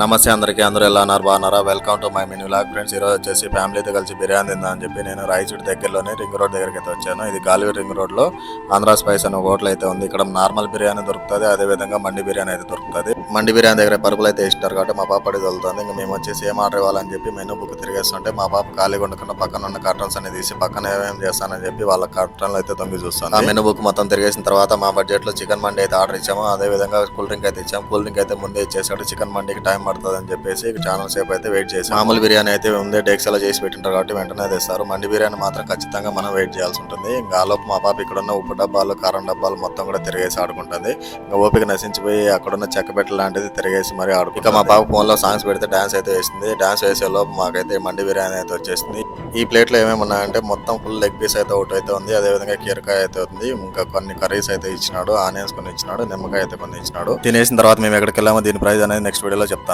నమస్తే అందరికీ అందరూ ఎలా ఉన్నారు? బాగున్నారా? వెల్కమ్ టు మై మెనూ లాగ్ ఫ్రెండ్స్ ఈరోజు వచ్చేసి ఫ్యామిలీతో కలిసి బిర్యానీ తిందా అని చెప్పి నేను రాయచూడి దగ్గరలోనే రింగ్ రోడ్ దగ్గరికి అయితే వచ్చాను. ఇది గాలివీడ్ రింగ్ రోడ్లో ఆంధ్ర స్పైస్ అనే ఒక హోటల్ అయితే ఉంది. ఇక్కడ నార్మల్ బిర్యానీ దొరుకుతుంది అదే విధంగా మండి బిర్యానీ అయితే దొరుకుతుంది. మండి బిర్యానీ దగ్గర పరుపులు అయితే ఇస్తారు కాబట్టి మా పాప అడిగి వెళ్తుంది. ఇంకా మేము వచ్చేసి ఏం ఆర్డర్ ఇవ్వాలని చెప్పి మెనూ బుక్ తిరిగేస్తుంటే మా పాప ఖాళీగా ఉండకుండా పక్కన ఉన్న కర్టన్స్ అనేది తీసి పక్కన ఏమేమి చేస్తానని చెప్పి వాళ్ళ కర్టన్లు అయితే తొంగి చూస్తాను. ఆ మెనూ బుక్ మొత్తం తిరిగేసిన తర్వాత మా బడ్జెట్లో చికెన్ మండి అయితే ఆర్డర్ ఇచ్చాము. అదే విధంగా కూల్ డ్రింక్ అయితే ఇచ్చాము. కూల్ డ్రింక్ అయితే ముందే ఇచ్చేసాడు చికెన్ మండికి టైం పడుతుంది అని చెప్పేసి చాలా సేపు అయితే వెయిట్ చేసి మామూలు బిర్యానీ అయితే ఉంది డేక్స్ చేసి పెట్టింటారు కాబట్టి వెంటనే తెస్తారు మండి బిర్యానీ మాత్రం ఖచ్చితంగా మనం వెయిట్ చేయాల్సి ఉంటుంది. ఇంకా ఆలోపు మా పాప ఇక్కడ ఉన్న ఉప్పు డబ్బాలు కారం డబ్బాలు మొత్తం కూడా తిరిగేసి ఆడుకుంటుంది. ఇంకా ఓపిక నశించిపోయి అక్కడ ఉన్న చెక్కబెట్ట లాంటిది తిరిగేసి మరి ఆడు ఇక మా పాప ఫోన్లో సాంగ్స్ పెడితే డాన్స్ అయితే వేసింది. డాన్స్ వేసే లోపు మాకైతే మండి బిర్యానీ అయితే వచ్చేసింది. ఈ ప్లేట్లో ఏమేమి ఉన్నాయంటే మొత్తం ఫుల్ లెగ్ పీస్ అయితే ఒకటి అయితే ఉంది. అదే విధంగా కీరకాయ అయితే ఉంది. ఇంకా కొన్ని కర్రీస్ అయితే ఇచ్చినాడు. ఆనియన్స్ కొన్ని ఇచ్చినాడు. నిమ్మకాయ అయితే కొన్ని ఇచ్చినాడు. తినేసిన తర్వాత మేము ఎక్కడికి వెళ్ళామో దీని ప్రైస్ అనేది నెక్స్ట్ వీడియోలో చెప్తాను.